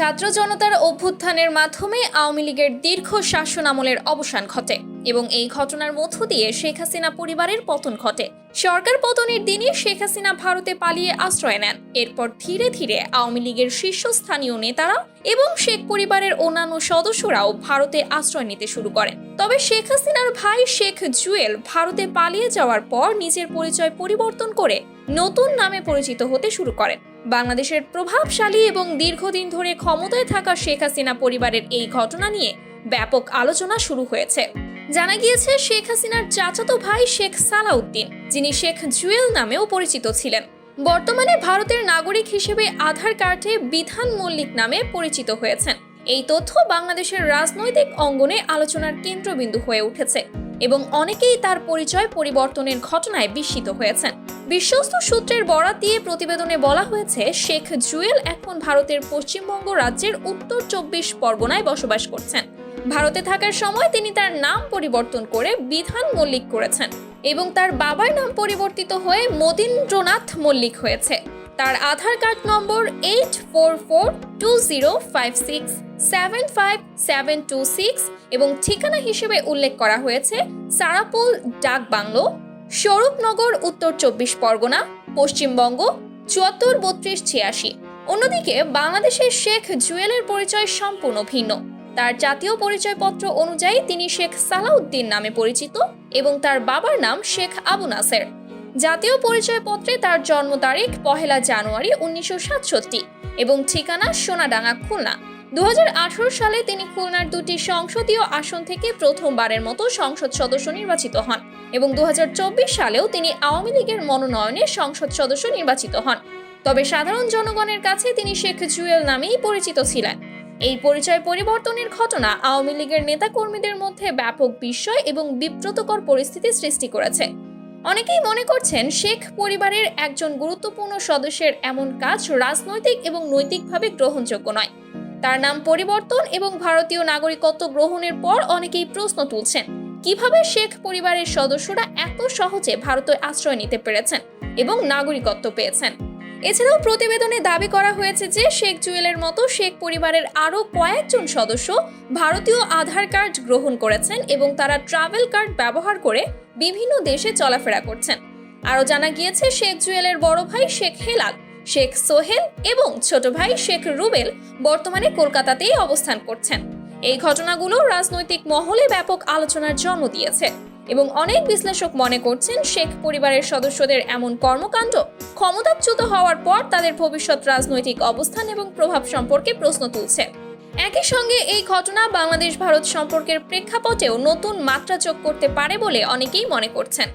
ছাত্র জনতার অভ্যুত্থানের মাধ্যমে আওয়ামী লীগের দীর্ঘ শাসন আমলের অবসান ঘটে এবং এই ঘটনার মধ্য দিয়ে শেখ হাসিনা পরিবারের পতন ঘটে। সরকার পতনের দিনই শেখ হাসিনা ভারতে পালিয়ে আশ্রয় নেন। এরপর ধীরে ধীরে আওয়ামী লীগের শীর্ষস্থানীয় নেতারা এবং শেখ পরিবারের অন্যান্য সদস্যরাও ভারতে আশ্রয় নিতে শুরু করেন। তবে শেখ হাসিনার ভাই শেখ জুয়েল ভারতে পালিয়ে যাওয়ার পর নিজের পরিচয় পরিবর্তন করে নতুন নামে পরিচিত হতে শুরু করেন। বাংলাদেশের প্রভাবশালী এবং দীর্ঘদিন ধরে ক্ষমতায় থাকা শেখ হাসিনা পরিবারের এই ঘটনা নিয়ে ব্যাপক আলোচনা শুরু হয়েছে। জানা গিয়েছে, শেখ হাসিনার চাচাতো ভাই শেখ সালাউদ্দিন, যিনি শেখ জুয়েল নামেও পরিচিত ছিলেন, বর্তমানে ভারতের নাগরিক হিসেবে আধার কার্ডে বিধান মল্লিক নামে পরিচিত হয়েছেন। এই তথ্য বাংলাদেশের রাজনৈতিক অঙ্গনে আলোচনার কেন্দ্রবিন্দু হয়ে উঠেছে এবং অনেকেই তার পরিচয় পরিবর্তনের ঘটনায় বিস্মিত হয়েছেন। বিশ্বস্ত সূত্রের বরাত দিয়ে প্রতিবেদনে বলা হয়েছে, শেখ জুয়েল এখন ভারতের পশ্চিমবঙ্গ রাজ্যের উত্তর চব্বিশ পরগনায় বসবাস করছেন। ভারতে থাকার সময় তিনি তার নাম পরিবর্তন করে বিধান মল্লিক করেছেন এবং তার বাবার নাম পরিবর্তিত হয়ে মদীন্দ্রনাথ মল্লিক হয়েছে। তার Aadhaar card number eight four four two zero five six seven five seven two six এবং ঠিকানা হিসেবে উল্লেখ করা হয়েছে সারাপোল ডাক বাংলো স্বরূপনগর, উত্তর চব্বিশ পরগনা, পশ্চিমবঙ্গ, চুয়াত্তর, বত্রিশ, ছিয়াশি। অন্যদিকে বাংলাদেশের শেখ জুয়েলের পরিচয় সম্পূর্ণ ভিন্ন। তার জাতীয় পরিচয়পত্র অনুযায়ী তিনি শেখ সালাউদ্দিন নামে পরিচিত এবং তার বাবার নাম শেখ আবু নাসের। জাতীয় পরিচয়পত্রে তার জন্ম তারিখ পহেলা জানুয়ারি উনিশশো সাতষট্টি এবং ঠিকানা সোনাডাঙ্গা, খুলনা। দু হাজার আঠারো সালে তিনি খুলনার দুটি সংসদীয় আসন থেকে প্রথমবারের মতো সংসদ সদস্য নির্বাচিত হন এবং দুহাজার চব্বিশ সালেও তিনি আওয়ামী লীগের মনোনয়নে সংসদ সদস্য নির্বাচিত হন। তবে সাধারণ জনগণের কাছে তিনি শেখ জুয়েল নামেই পরিচিত ছিলেন। এই পরিচয় পরিবর্তনের ঘটনা আওয়ামী লীগের নেতাকর্মীদের মধ্যে ব্যাপক বিস্ময় এবং বিব্রতকর পরিস্থিতি সৃষ্টি করেছে। অনেকেই মনে করছেন শেখ পরিবারের একজন গুরুত্বপূর্ণ সদস্যের এমন কাজ রাজনৈতিক এবং নৈতিকভাবে গ্রহণযোগ্য নয়। তার নাম পরিবর্তন এবং ভারতীয় নাগরিকত্ব গ্রহণের পর অনেকেই প্রশ্ন তুলছেন, কীভাবে শেখ পরিবারের সদস্যরা এত সহজে ভারতে আশ্রয় নিতে পেরেছেন এবং নাগরিকত্ব পেয়েছেন? এছাড়াও প্রতিবেদনে দাবি করা হয়েছে যে শেখ জুয়েলের মতো শেখ পরিবারের আরও কয়েকজন সদস্য ভারতীয় আধার কার্ড গ্রহণ করেছেন এবং তারা ট্রাভেল কার্ড ব্যবহার করে বিভিন্ন দেশে চলাফেরা করছেন। আরও জানা গিয়েছে, শেখ জুয়েলের বড় ভাই শেখ হেলাল শেখ সোহেল এবং ছোট ভাই শেখ রুবেল বর্তমানে কলকাতাতেই অবস্থান করছেন। এই ঘটনাগুলো রাজনৈতিক মহলে ব্যাপক আলোচনার জন্ম দিয়েছে এবং অনেক বিশ্লেষক মনে করছেন শেখ পরিবারের সদস্যদের এমন কর্মকাণ্ড ক্ষমতাচ্যুত হওয়ার পর তাদের ভবিষ্যৎ রাজনৈতিক অবস্থান এবং প্রভাব সম্পর্কে প্রশ্ন তুলছে। একই সঙ্গে এই ঘটনা বাংলাদেশ ভারত সম্পর্কের প্রেক্ষাপটেও নতুন মাত্রা যোগ করতে পারে বলে অনেকেই মনে করছেন।